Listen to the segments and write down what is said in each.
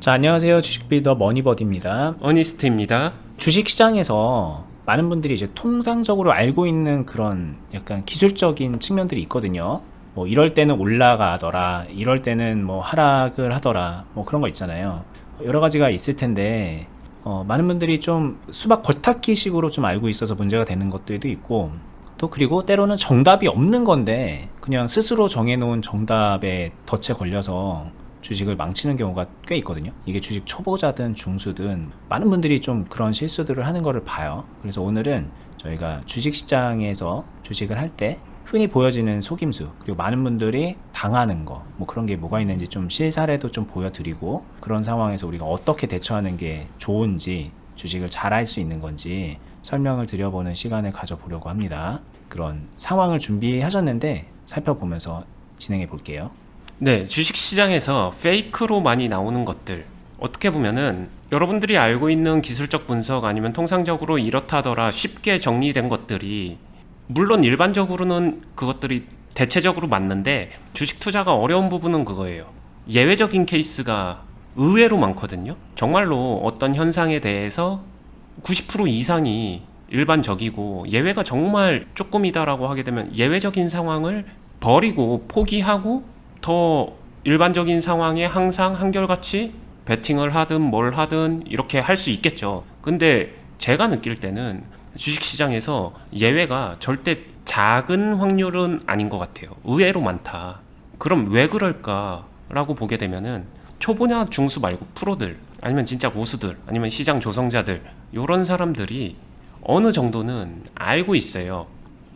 자, 안녕하세요. 주식빌더 머니버디입니다. 어니스트입니다. 주식 시장에서 많은 분들이 이제 통상적으로 알고 있는 그런 약간 기술적인 측면들이 있거든요. 뭐 이럴 때는 올라가더라, 이럴 때는 뭐 하락을 하더라, 뭐 그런 거 있잖아요. 여러 가지가 있을 텐데 어, 많은 분들이 좀 수박 겉핥기 식으로 좀 알고 있어서 문제가 되는 것들도 있고 또 그리고 때로는 정답이 없는 건데 그냥 스스로 정해놓은 정답에 덫에 걸려서 주식을 망치는 경우가 꽤 있거든요. 이게 주식 초보자든 중수든 많은 분들이 좀 그런 실수들을 하는 거를 봐요. 그래서 오늘은 저희가 주식 시장에서 주식을 할 때 흔히 보여지는 속임수 그리고 많은 분들이 당하는 거 뭐 그런 게 뭐가 있는지 좀 실사례도 좀 보여드리고 그런 상황에서 우리가 어떻게 대처하는 게 좋은지 주식을 잘 할 수 있는 건지 설명을 드려보는 시간을 가져보려고 합니다. 그런 상황을 준비하셨는데 살펴보면서 진행해 볼게요. 네, 주식 시장에서 페이크로 많이 나오는 것들 어떻게 보면은 여러분들이 알고 있는 기술적 분석 아니면 통상적으로 이렇다더라 쉽게 정리된 것들이 물론 일반적으로는 그것들이 대체적으로 맞는데 주식 투자가 어려운 부분은 그거예요. 예외적인 케이스가 의외로 많거든요. 정말로 어떤 현상에 대해서 90% 이상이 일반적이고 예외가 정말 조금이다라고 하게 되면 예외적인 상황을 버리고 포기하고 더 일반적인 상황에 항상 한결같이 베팅을 하든 뭘 하든 이렇게 할 수 있겠죠. 근데 제가 느낄 때는 주식 시장에서 예외가 절대 작은 확률은 아닌 것 같아요. 의외로 많다. 그럼 왜 그럴까라고 보게 되면은 초보냐 중수 말고 프로들 아니면 진짜 고수들 아니면 시장 조성자들 요런 사람들이 어느 정도는 알고 있어요.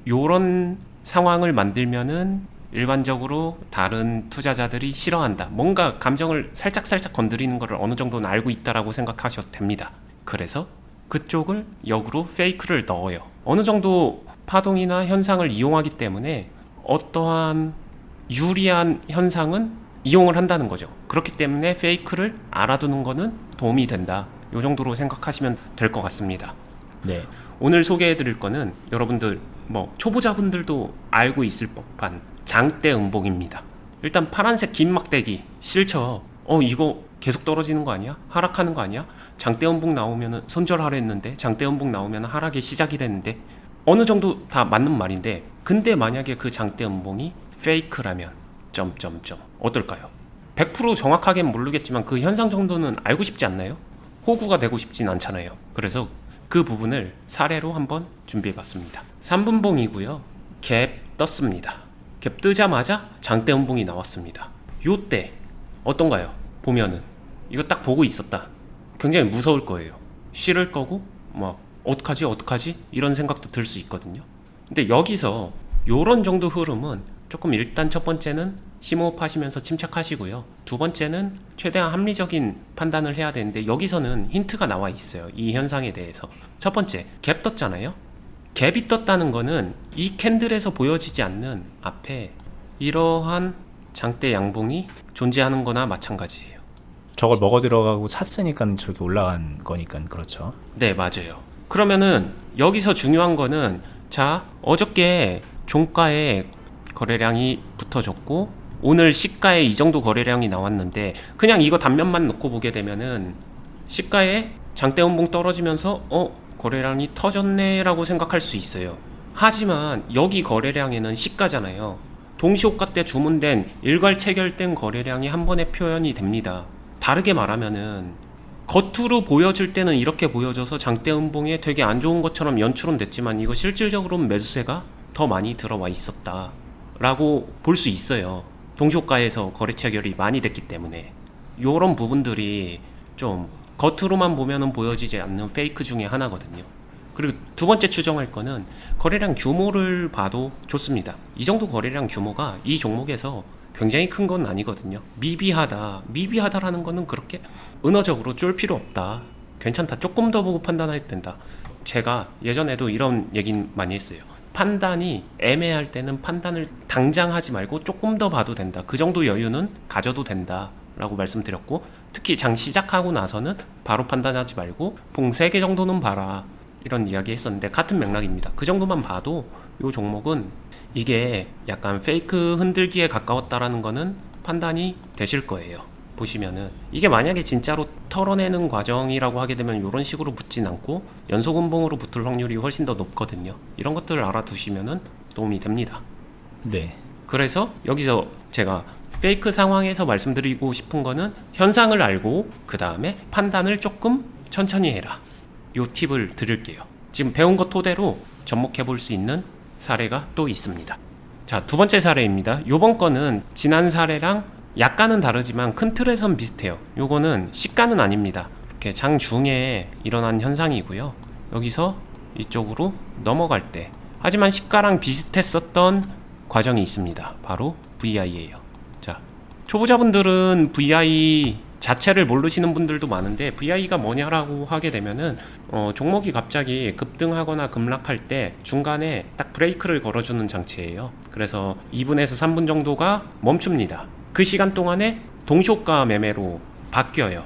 요런 상황을 만들면은 일반적으로 다른 투자자들이 싫어한다. 뭔가 감정을 살짝살짝 건드리는 것을 어느 정도는 알고 있다라고 생각하셔도 됩니다. 그래서 그쪽을 역으로 페이크를 넣어요. 어느 정도 파동이나 현상을 이용하기 때문에 어떠한 유리한 현상은 이용을 한다는 거죠. 그렇기 때문에 페이크를 알아두는 거는 도움이 된다. 요 정도로 생각하시면 될 것 같습니다. 네. 오늘 소개해 드릴 거는 여러분들 뭐 초보자분들도 알고 있을 법한 장대 음봉입니다. 일단 파란색 긴 막대기 싫죠. 어 이거 계속 떨어지는 거 아니야? 하락하는 거 아니야? 장대 음봉 나오면은 손절하려 했는데 장대 음봉 나오면 하락의 시작이랬는데 어느 정도 다 맞는 말인데 근데 만약에 그 장대 음봉이 페이크라면 점점점 어떨까요? 100% 정확하게는 모르겠지만 그 현상 정도는 알고 싶지 않나요? 호구가 되고 싶진 않잖아요. 그래서 그 부분을 사례로 한번 준비해 봤습니다. 3분봉이고요. 갭 떴습니다. 갭 뜨자마자 장대 음봉이 나왔습니다. 요때 어떤가요? 보면은 이거 딱 보고 있었다. 굉장히 무서울 거예요. 싫을 거고 막 어떡하지 어떡하지 이런 생각도 들 수 있거든요. 근데 여기서 요런 정도 흐름은 조금 일단 첫 번째는 심호흡하시면서 침착하시고요. 두 번째는 최대한 합리적인 판단을 해야 되는데 여기서는 힌트가 나와 있어요. 이 현상에 대해서. 첫 번째, 갭 떴잖아요. 갭이 떴다는 거는 이 캔들에서 보여지지 않는 앞에 이러한 장대 양봉이 존재하는 거나 마찬가지예요. 저걸 먹어 들어가고 샀으니까 저렇게 올라간 거니까 그렇죠. 네, 맞아요. 그러면은 여기서 중요한 거는 자, 어저께 종가에 거래량이 붙어졌고 오늘 시가에 이 정도 거래량이 나왔는데 그냥 이거 단면만 놓고 보게 되면은 시가에 장대 음봉 떨어지면서 어 거래량이 터졌네라고 생각할 수 있어요. 하지만 여기 거래량에는 시가잖아요. 동시호가 때 주문된 일괄 체결된 거래량이 한 번에 표현이 됩니다. 다르게 말하면은 겉으로 보여질 때는 이렇게 보여져서 장대 음봉에 되게 안 좋은 것처럼 연출은 됐지만 이거 실질적으로는 매수세가 더 많이 들어와 있었다. 라고 볼 수 있어요. 동시호가에서 거래 체결이 많이 됐기 때문에. 요런 부분들이 좀 겉으로만 보면은 보여지지 않는 페이크 중에 하나거든요. 그리고 두 번째 추정할 거는 거래량 규모를 봐도 좋습니다. 이 정도 거래량 규모가 이 종목에서 굉장히 큰 건 아니거든요. 미비하다. 미비하다라는 거는 그렇게 은어적으로 쫄 필요 없다. 괜찮다. 조금 더 보고 판단해도 된다. 제가 예전에도 이런 얘긴 많이 했어요. 판단이 애매할 때는 판단을 당장 하지 말고 조금 더 봐도 된다. 그 정도 여유는 가져도 된다. 라고 말씀드렸고, 특히 장 시작하고 나서는 바로 판단하지 말고, 봉 3개 정도는 봐라. 이런 이야기 했었는데, 같은 맥락입니다. 그 정도만 봐도 이 종목은 이게 약간 페이크 흔들기에 가까웠다라는 거는 판단이 되실 거예요. 보시면은 이게 만약에 진짜로 털어내는 과정이라고 하게 되면 이런 식으로 붙진 않고 연속 음봉으로 붙을 확률이 훨씬 더 높거든요. 이런 것들을 알아두시면은 도움이 됩니다. 네. 그래서 여기서 제가 페이크 상황에서 말씀드리고 싶은 거는 현상을 알고 그 다음에 판단을 조금 천천히 해라. 요 팁을 드릴게요. 지금 배운 것 토대로 접목해 볼 수 있는 사례가 또 있습니다. 자, 두 번째 사례입니다. 요번 거는 지난 사례랑 약간은 다르지만 큰 틀에선 비슷해요. 요거는 시가는 아닙니다. 이렇게 장중에 일어난 현상이고요. 여기서 이쪽으로 넘어갈 때 하지만 시가랑 비슷했었던 과정이 있습니다. 바로 VI예요. 자, 초보자분들은 VI 자체를 모르시는 분들도 많은데 VI가 뭐냐라고 하게 되면은 어, 종목이 갑자기 급등하거나 급락할 때 중간에 딱 브레이크를 걸어주는 장치예요. 그래서 2분에서 3분 정도가 멈춥니다. 그 시간 동안에 동시호가 매매로 바뀌어요.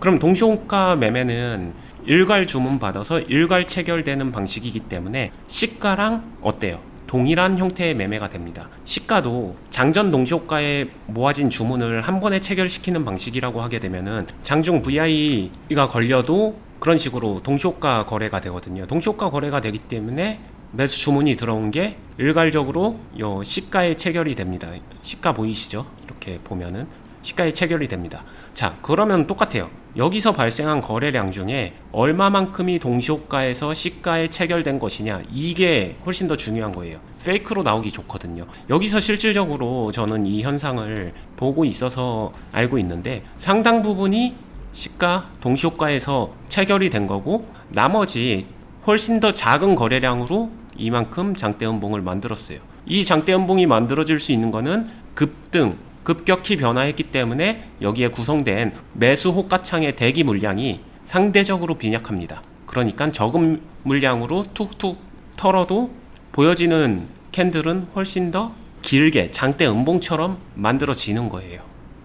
그럼 동시호가 매매는 일괄 주문 받아서 일괄 체결되는 방식이기 때문에 시가랑 어때요? 동일한 형태의 매매가 됩니다. 시가도 장전 동시호가에 모아진 주문을 한 번에 체결시키는 방식이라고 하게 되면은 장중 VI가 걸려도 그런 식으로 동시호가 거래가 되거든요. 동시호가 거래가 되기 때문에 매수 주문이 들어온 게 일괄적으로 요 시가에 체결이 됩니다. 시가 보이시죠? 이렇게 보면은 시가에 체결이 됩니다. 자, 그러면 똑같아요. 여기서 발생한 거래량 중에 얼마만큼이 동시호가에서 시가에 체결된 것이냐, 이게 훨씬 더 중요한 거예요. 페이크로 나오기 좋거든요. 여기서 실질적으로 저는 이 현상을 보고 있어서 알고 있는데 상당 부분이 시가 동시호가에서 체결이 된 거고 나머지 훨씬 더 작은 거래량으로 이만큼 장대 음봉을 만들었어요. 이 장대 음봉이 만들어질 수 있는 거는 급등, 급격히 변화했기 때문에 여기에 구성된 매수 호가창의 대기 물량이 상대적으로 빈약합니다. 그러니까 적은 물량으로 툭툭 털어도 보여지는 캔들은 훨씬 더 길게 장대 음봉처럼 만들어지는 거예요.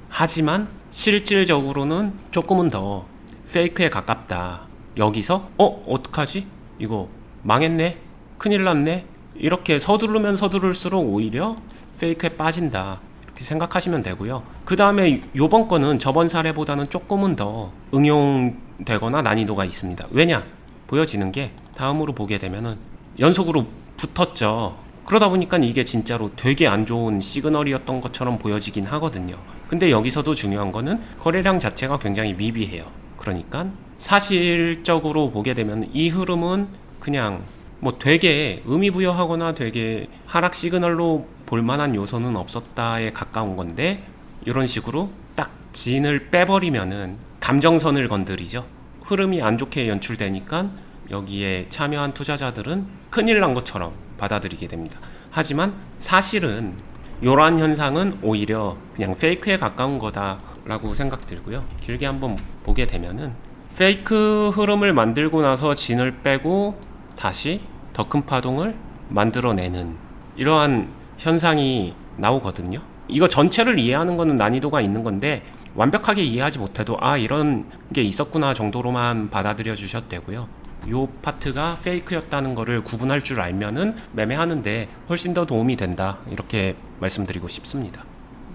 하지만 실질적으로는 조금은 더 페이크에 가깝다. 여기서 어 어떡하지? 이거 망했네. 큰일 났네. 이렇게 서두르면 서두를수록 오히려 페이크에 빠진다. 이렇게 생각하시면 되고요. 그 다음에 요번 거는 저번 사례보다는 조금은 더 응용되거나 난이도가 있습니다. 왜냐? 보여지는 게 다음으로 보게 되면은 연속으로 붙었죠. 그러다 보니까 이게 진짜로 되게 안 좋은 시그널이었던 것처럼 보여지긴 하거든요. 근데 여기서도 중요한 거는 거래량 자체가 굉장히 미비해요. 그러니까 사실적으로 보게 되면 이 흐름은 그냥 뭐 되게 의미 부여하거나 되게 하락 시그널로 볼 만한 요소는 없었다에 가까운 건데 이런 식으로 딱 진을 빼버리면은 감정선을 건드리죠. 흐름이 안 좋게 연출되니까 여기에 참여한 투자자들은 큰일 난 것처럼 받아들이게 됩니다. 하지만 사실은 이러한 현상은 오히려 그냥 페이크에 가까운 거다라고 생각 들고요. 길게 한번 보게 되면은 페이크 흐름을 만들고 나서 진을 빼고 다시 더 큰 파동을 만들어내는 이러한 현상이 나오거든요. 이거 전체를 이해하는 거는 난이도가 있는 건데 완벽하게 이해하지 못해도 아 이런 게 있었구나 정도로만 받아들여 주셔도 되고요. 요 파트가 페이크였다는 거를 구분할 줄 알면은 매매하는데 훨씬 더 도움이 된다 이렇게 말씀드리고 싶습니다.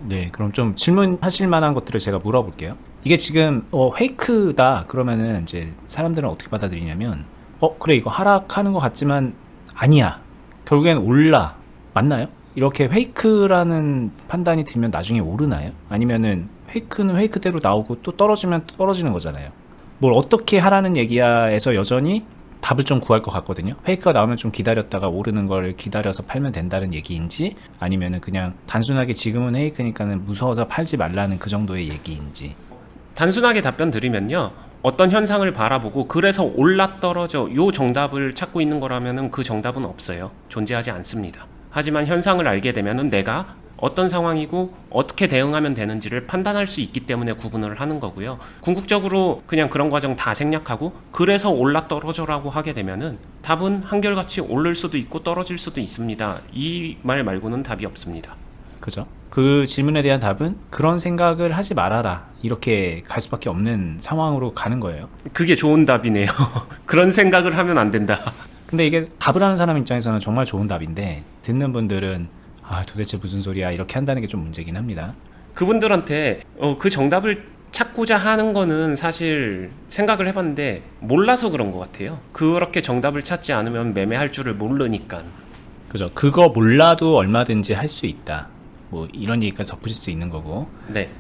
네, 그럼 좀 질문하실 만한 것들을 제가 물어볼게요. 이게 지금 어, 페이크다 그러면은 이제 사람들은 어떻게 받아들이냐면 어 그래 이거 하락하는 것 같지만 아니야 결국엔 올라 맞나요? 이렇게 페이크라는 판단이 들면 나중에 오르나요? 아니면은 페이크는 페이크대로 나오고 또 떨어지면 또 떨어지는 거잖아요. 뭘 어떻게 하라는 얘기야에서 여전히 답을 좀 구할 것 같거든요. 페이크가 나오면 좀 기다렸다가 오르는 걸 기다려서 팔면 된다는 얘기인지 아니면은 그냥 단순하게 지금은 페이크니까는 무서워서 팔지 말라는 그 정도의 얘기인지. 단순하게 답변 드리면요. 어떤 현상을 바라보고 그래서 올라 떨어져 요 정답을 찾고 있는 거라면은 그 정답은 없어요. 존재하지 않습니다. 하지만 현상을 알게 되면은 내가 어떤 상황이고 어떻게 대응하면 되는지를 판단할 수 있기 때문에 구분을 하는 거고요. 궁극적으로 그냥 그런 과정 다 생략하고 그래서 올라 떨어져라고 하게 되면은 답은 한결같이 오를 수도 있고 떨어질 수도 있습니다. 이 말 말고는 답이 없습니다. 그죠? 그 질문에 대한 답은 그런 생각을 하지 말아라. 이렇게 갈 수밖에 없는 상황으로 가는 거예요. 그게 좋은 답이네요. 그런 생각을 하면 안 된다. 근데 이게 답을 하는 사람 입장에서는 정말 좋은 답인데 듣는 분들은 아 도대체 무슨 소리야 이렇게 한다는 게 좀 문제긴 합니다. 그분들한테 어, 그 정답을 찾고자 하는 거는 사실 생각을 해봤는데 몰라서 그런 것 같아요. 그렇게 정답을 찾지 않으면 매매할 줄을 모르니까. 그죠. 그거 몰라도 얼마든지 할 수 있다. 뭐 이런 얘기까지 덧붙일 수 있는 거고. 네.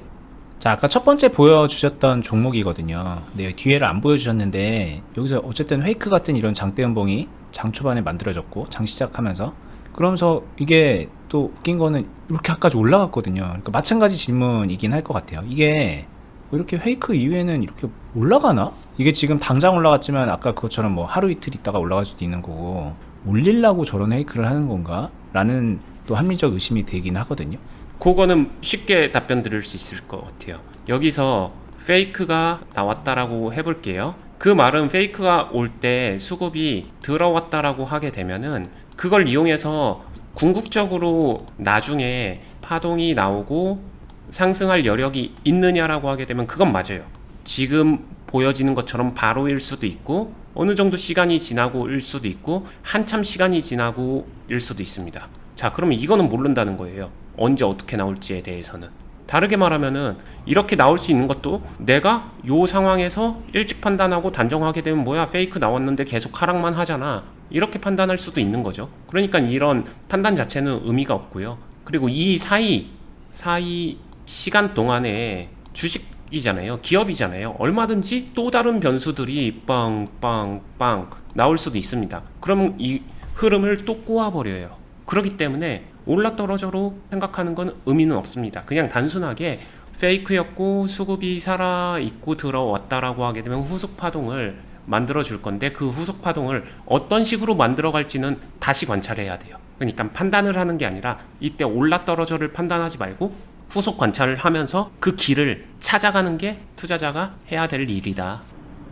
자, 아까 첫 번째 보여주셨던 종목이거든요. 네, 뒤에를 안 보여주셨는데, 여기서 어쨌든 페이크 같은 이런 장대 연봉이 장 초반에 만들어졌고, 장 시작하면서, 그러면서 이게 또 웃긴 거는 이렇게까지 올라갔거든요. 그러니까 마찬가지 질문이긴 할 것 같아요. 이게 뭐 이렇게 페이크 이후에는 이렇게 올라가나? 이게 지금 당장 올라갔지만 아까 그것처럼 뭐 하루 이틀 있다가 올라갈 수도 있는 거고, 올리려고 저런 페이크를 하는 건가? 라는 또 합리적 의심이 되긴 하거든요. 그거는 쉽게 답변 드릴 수 있을 것 같아요. 여기서 페이크가 나왔다라고 해볼게요. 그 말은 페이크가 올 때 수급이 들어왔다라고 하게 되면은 그걸 이용해서 궁극적으로 나중에 파동이 나오고 상승할 여력이 있느냐라고 하게 되면 그건 맞아요. 지금 보여지는 것처럼 바로일 수도 있고 어느 정도 시간이 지나고일 수도 있고 한참 시간이 지나고일 수도 있습니다. 자, 그러면 이거는 모른다는 거예요. 언제 어떻게 나올지에 대해서는. 다르게 말하면은 이렇게 나올 수 있는 것도 내가 요 상황에서 일찍 판단하고 단정하게 되면 뭐야 페이크 나왔는데 계속 하락만 하잖아. 이렇게 판단할 수도 있는 거죠. 그러니까 이런 판단 자체는 의미가 없고요. 그리고 이 사이 사이 시간 동안에 주식이잖아요. 기업이잖아요. 얼마든지 또 다른 변수들이 빵빵빵 나올 수도 있습니다. 그러면 이 흐름을 또 꼬아버려요. 그렇기 때문에 올라 떨어져로 생각하는 건 의미는 없습니다. 그냥 단순하게 페이크였고 수급이 살아 있고 들어왔다라고 하게 되면 후속 파동을 만들어 줄 건데 그 후속 파동을 어떤 식으로 만들어 갈지는 다시 관찰해야 돼요. 그러니까 판단을 하는 게 아니라 이때 올라 떨어져를 판단하지 말고 후속 관찰을 하면서 그 길을 찾아가는 게 투자자가 해야 될 일이다.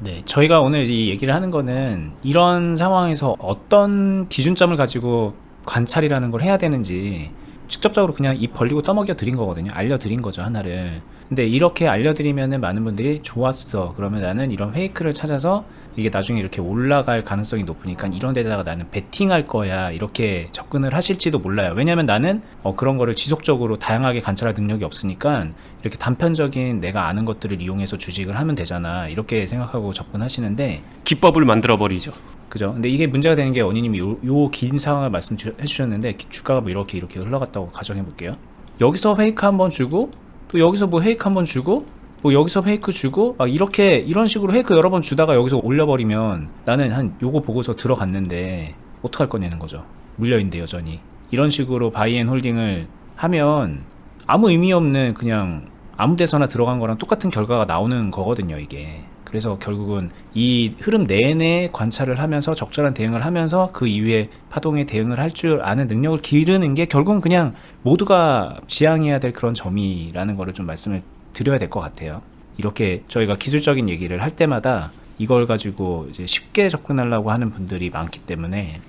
네, 저희가 오늘 이 얘기를 하는 거는 이런 상황에서 어떤 기준점을 가지고 관찰이라는 걸 해야 되는지 직접적으로 그냥 입 벌리고 떠먹여 드린 거거든요. 알려드린 거죠, 하나를. 근데 이렇게 알려드리면은 많은 분들이 좋았어. 그러면 나는 이런 페이크를 찾아서 이게 나중에 이렇게 올라갈 가능성이 높으니까 이런 데다가 나는 베팅할 거야. 이렇게 접근을 하실지도 몰라요. 왜냐면 나는 어, 그런 거를 지속적으로 다양하게 관찰할 능력이 없으니까 이렇게 단편적인 내가 아는 것들을 이용해서 주식을 하면 되잖아. 이렇게 생각하고 접근하시는데 기법을 만들어 버리죠. 그죠? 근데 이게 문제가 되는 게 원인님이 요, 요긴 상황을 말씀해 주셨는데 주가가 뭐 이렇게 이렇게 흘러갔다고 가정해 볼게요. 여기서 페이크 한번 주고 또 여기서 뭐 페이크 한번 주고 뭐 여기서 페이크 주고 막 이렇게 이런 식으로 페이크 여러 번 주다가 여기서 올려버리면 나는 한 요거 보고서 들어갔는데 어떡할 거냐는 거죠. 물려있는데 여전히 이런 식으로 바이앤 홀딩을 하면 아무 의미 없는 그냥 아무 데서나 들어간 거랑 똑같은 결과가 나오는 거거든요 이게 그래서 결국은 이 흐름 내내 관찰을 하면서 적절한 대응을 하면서 그 이후에 파동에 대응을 할 줄 아는 능력을 기르는 게 결국은 그냥 모두가 지향해야 될 그런 점이라는 거를 좀 말씀을 드려야 될 것 같아요. 이렇게 저희가 기술적인 얘기를 할 때마다 이걸 가지고 이제 쉽게 접근하려고 하는 분들이 많기 때문에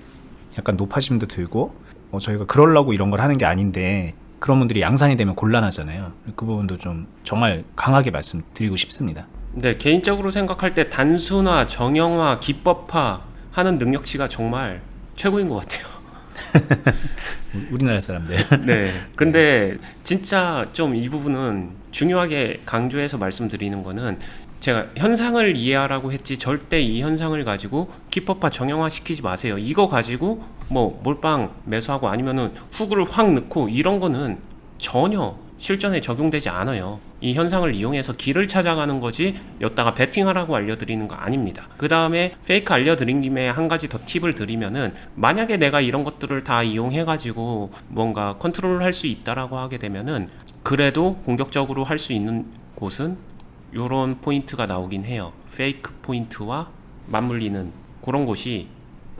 약간 높아짐도 들고 어, 저희가 그러려고 이런 걸 하는 게 아닌데 그런 분들이 양산이 되면 곤란하잖아요. 그 부분도 좀 정말 강하게 말씀드리고 싶습니다. 네, 개인적으로 생각할 때 단순화, 정형화, 기법화 하는 능력치가 정말 최고인 것 같아요. 우- 우리나라 사람들. 네. 근데 진짜 좀 이 부분은 중요하게 강조해서 말씀드리는 거는 제가 현상을 이해하라고 했지 절대 이 현상을 가지고 기법화 정형화 시키지 마세요. 이거 가지고 뭐 몰빵 매수하고 아니면은 후구를 확 넣고 이런 거는 전혀 실전에 적용되지 않아요. 이 현상을 이용해서 길을 찾아가는 거지 여기다가 베팅하라고 알려드리는 거 아닙니다. 그 다음에 페이크 알려드린 김에 한 가지 더 팁을 드리면은 만약에 내가 이런 것들을 다 이용해가지고 뭔가 컨트롤을 할수 있다라고 하게 되면은 그래도 공격적으로 할 수 있는 곳은 요런 포인트가 나오긴 해요. 페이크 포인트와 맞물리는 그런 곳이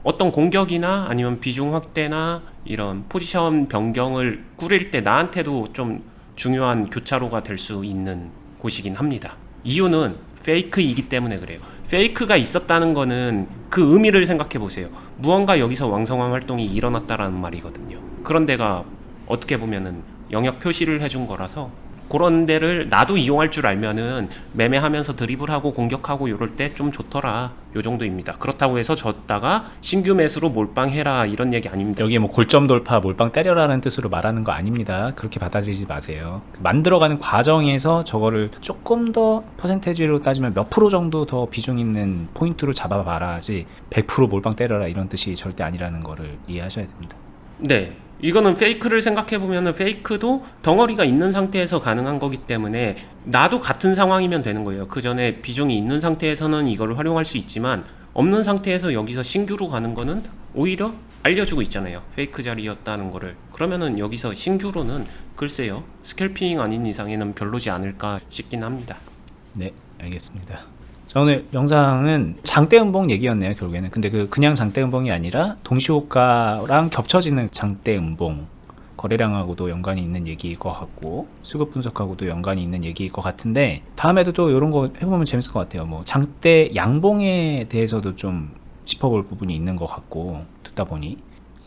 어떤 공격이나 아니면 비중 확대나 이런 포지션 변경을 꾸릴 때 나한테도 좀 중요한 교차로가 될 수 있는 곳이긴 합니다. 이유는 페이크이기 때문에 그래요. 페이크가 있었다는 거는 그 의미를 생각해 보세요. 무언가 여기서 왕성한 활동이 일어났다라는 말이거든요. 그런 데가 어떻게 보면은 영역 표시를 해준 거라서 그런 데를 나도 이용할 줄 알면은 매매하면서 드리블하고 공격하고 이럴 때 좀 좋더라. 요 정도입니다. 그렇다고 해서 졌다가 신규 매수로 몰빵해라 이런 얘기 아닙니다. 여기에 뭐 골점 돌파, 몰빵 때려라는 뜻으로 말하는 거 아닙니다. 그렇게 받아들이지 마세요. 그 만들어가는 과정에서 저거를 조금 더 퍼센테이지로 따지면 몇 프로 정도 더 비중 있는 포인트로 잡아봐라지 100% 몰빵 때려라 이런 뜻이 절대 아니라는 거를 이해하셔야 됩니다. 네. 이거는 페이크를 생각해 보면은 페이크도 덩어리가 있는 상태에서 가능한 거기 때문에 나도 같은 상황이면 되는 거예요. 그 전에 비중이 있는 상태에서는 이걸 활용할 수 있지만 없는 상태에서 여기서 신규로 가는 거는 오히려 알려주고 있잖아요. 페이크 자리였다는 거를. 그러면은 여기서 신규로는 글쎄요. 스캘핑 아닌 이상에는 별로지 않을까 싶긴 합니다. 네, 알겠습니다. 자, 오늘 영상은 장대 음봉 얘기였네요, 결국에는. 근데 그 그냥 장대 음봉이 아니라 동시호가랑 겹쳐지는 장대 음봉. 거래량하고도 연관이 있는 얘기일 것 같고 수급 분석하고도 연관이 있는 얘기일 것 같은데 다음에도 또 이런 거 해보면 재밌을 것 같아요. 뭐 장대 양봉에 대해서도 좀 짚어볼 부분이 있는 것 같고 듣다 보니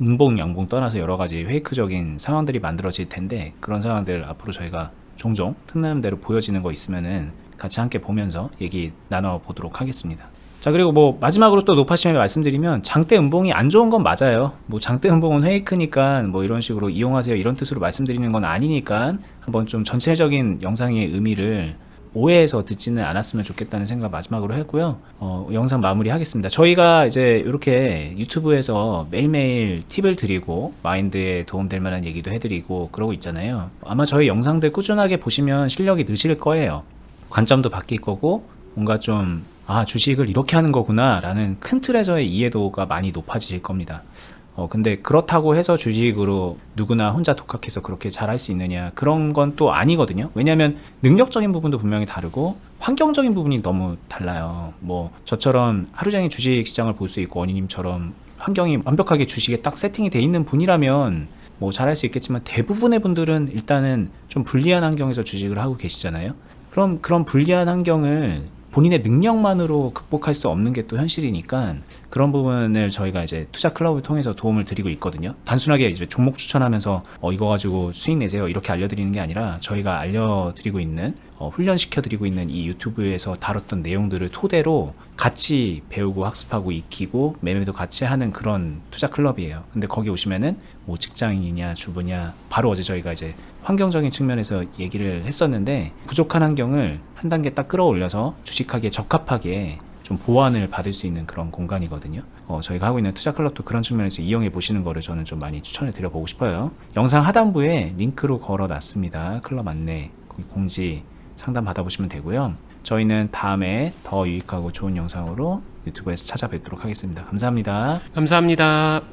음봉 양봉 떠나서 여러 가지 페이크적인 상황들이 만들어질 텐데 그런 상황들 앞으로 저희가 종종 틈나는 대로 보여지는 거 있으면은 같이 함께 보면서 얘기 나눠 보도록 하겠습니다. 자 그리고 뭐 마지막으로 또 높아심에 말씀드리면 장대 음봉이 안 좋은 건 맞아요. 뭐 장대 음봉은 페이크니까 뭐 이런 식으로 이용하세요 이런 뜻으로 말씀드리는 건 아니니까 한번 좀 전체적인 영상의 의미를 오해해서 듣지는 않았으면 좋겠다는 생각 마지막으로 했고요. 어, 영상 마무리하겠습니다. 저희가 이제 이렇게 유튜브에서 매일매일 팁을 드리고 마인드에 도움될 만한 얘기도 해드리고 그러고 있잖아요. 아마 저희 영상들 꾸준하게 보시면 실력이 느실 거예요. 관점도 바뀔 거고 뭔가 좀 아, 주식을 이렇게 하는 거구나 라는 큰 틀에서의 이해도가 많이 높아지실 겁니다. 어, 근데 그렇다고 해서 주식으로 누구나 혼자 독학해서 그렇게 잘할 수 있느냐 그런 건 또 아니거든요. 왜냐하면 능력적인 부분도 분명히 다르고 환경적인 부분이 너무 달라요. 뭐 저처럼 하루 종일 주식 시장을 볼 수 있고 원희님처럼 환경이 완벽하게 주식에 딱 세팅이 돼 있는 분이라면 뭐 잘할 수 있겠지만 대부분의 분들은 일단은 좀 불리한 환경에서 주식을 하고 계시잖아요. 그럼 그런 불리한 환경을 본인의 능력만으로 극복할 수 없는 게 또 현실이니까 그런 부분을 저희가 이제 투자 클럽을 통해서 도움을 드리고 있거든요. 단순하게 이제 종목 추천하면서 어 이거 가지고 수익 내세요 이렇게 알려드리는 게 아니라 저희가 알려드리고 있는 어, 훈련시켜드리고 있는 이 유튜브에서 다뤘던 내용들을 토대로 같이 배우고 학습하고 익히고 매매도 같이 하는 그런 투자 클럽이에요. 근데 거기 오시면은 뭐 직장인이냐 주부냐 바로 어제 저희가 이제 환경적인 측면에서 얘기를 했었는데 부족한 환경을 한 단계 딱 끌어올려서 주식하기에 적합하게 좀 보완을 받을 수 있는 그런 공간이거든요. 어, 저희가 하고 있는 투자 클럽도 그런 측면에서 이용해 보시는 거를 저는 좀 많이 추천해 드려 보고 싶어요. 영상 하단부에 링크로 걸어 놨습니다. 클럽 안내 공지 상담 받아보시면 되고요. 저희는 다음에 더 유익하고 좋은 영상으로 유튜브에서 찾아뵙도록 하겠습니다. 감사합니다. 감사합니다.